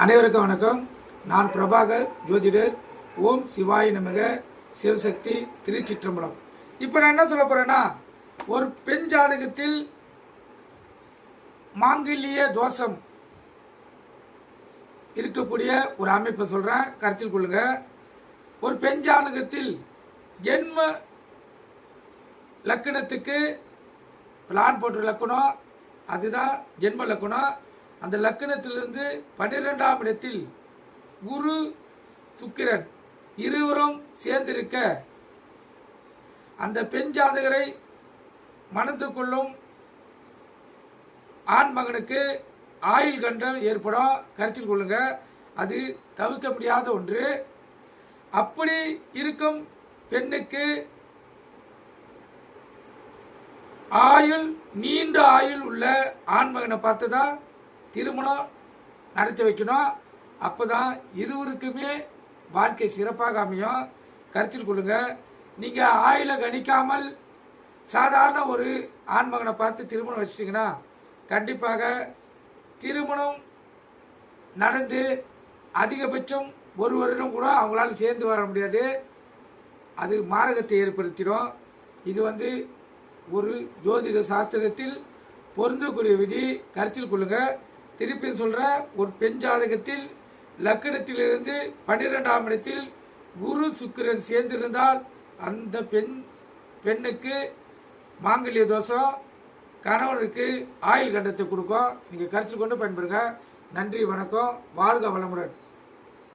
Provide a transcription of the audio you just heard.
அனைவருக்கும் வணக்கம். நான் பிரபாகர் ஜோதிடர். ஓம் சிவாய நமக. சிவசக்தி திருச்சிற்றம்பலம். இப்போ நான் என்ன சொல்ல போகிறேன்னா ஒரு பெண் ஜாதகத்தில் மாங்கல்ய தோஷம் இருக்கக்கூடிய ஒரு அமைப்பை சொல்கிறேன் கருத்தில் கொள்ளுங்க. ஒரு பெண் ஜாதகத்தில் ஜென்ம லக்கணத்துக்கு பிளான் போட்டு லக்கணம். அதுதான் ஜென்ம லக்கணம். அந்த லக்கணத்திலிருந்து பன்னிரெண்டாம் இடத்தில் குரு சுக்கிரன் இருவரும் சேர்ந்திருக்க அந்த பெண் ஜாதகரை மணந்து கொள்ளும் ஆண் மகனுக்கு ஆயுள் கண்டம் ஏற்படும். கருத்தில் கொள்ளுங்க. அது தவிர்க்க முடியாத ஒன்று. அப்படி இருக்கும் பெண்ணுக்கு ஆயுள் நீண்ட ஆயுள் உள்ள ஆண்மகனை பார்த்து தான் திருமணம் நடத்தி வைக்கணும். அப்போ தான் இருவருக்குமே வாழ்க்கை சிறப்பாக அமையும். கருத்தில் கொள்ளுங்க. நீங்கள் ஆயில கணிக்காமல் சாதாரண ஒரு ஆண்மகனை பார்த்து திருமணம் வச்சிட்டிங்கன்னா கண்டிப்பாக திருமணம் நடந்து அதிகபட்சம் ஒரு வருடம் கூட அவங்களால சேர்ந்து வர முடியாது. அது மாரகத்தை ஏற்படுத்திடும். இது வந்து ஒரு ஜோதிட சாஸ்திரத்தில் பொருந்தக்கூடிய விதி. கருத்தில் கொள்ளுங்கள் திருப்பி சொல்கிற ஒரு பெண் ஜாதகத்தில் லக்கணத்திலிருந்து பன்னிரெண்டாம் இடத்தில் குரு சுக்கிரன் சேர்ந்திருந்தால் அந்த பெண் பெண்ணுக்கு மாங்கல்ய தோஷம் கணவனுக்கு ஆயுள் கண்டத்தை கொடுக்கும். நீங்கள் கருத்து கொண்டு பயன்பெறுங்க. நன்றி வணக்கம். வாழ்க வளமுடன்.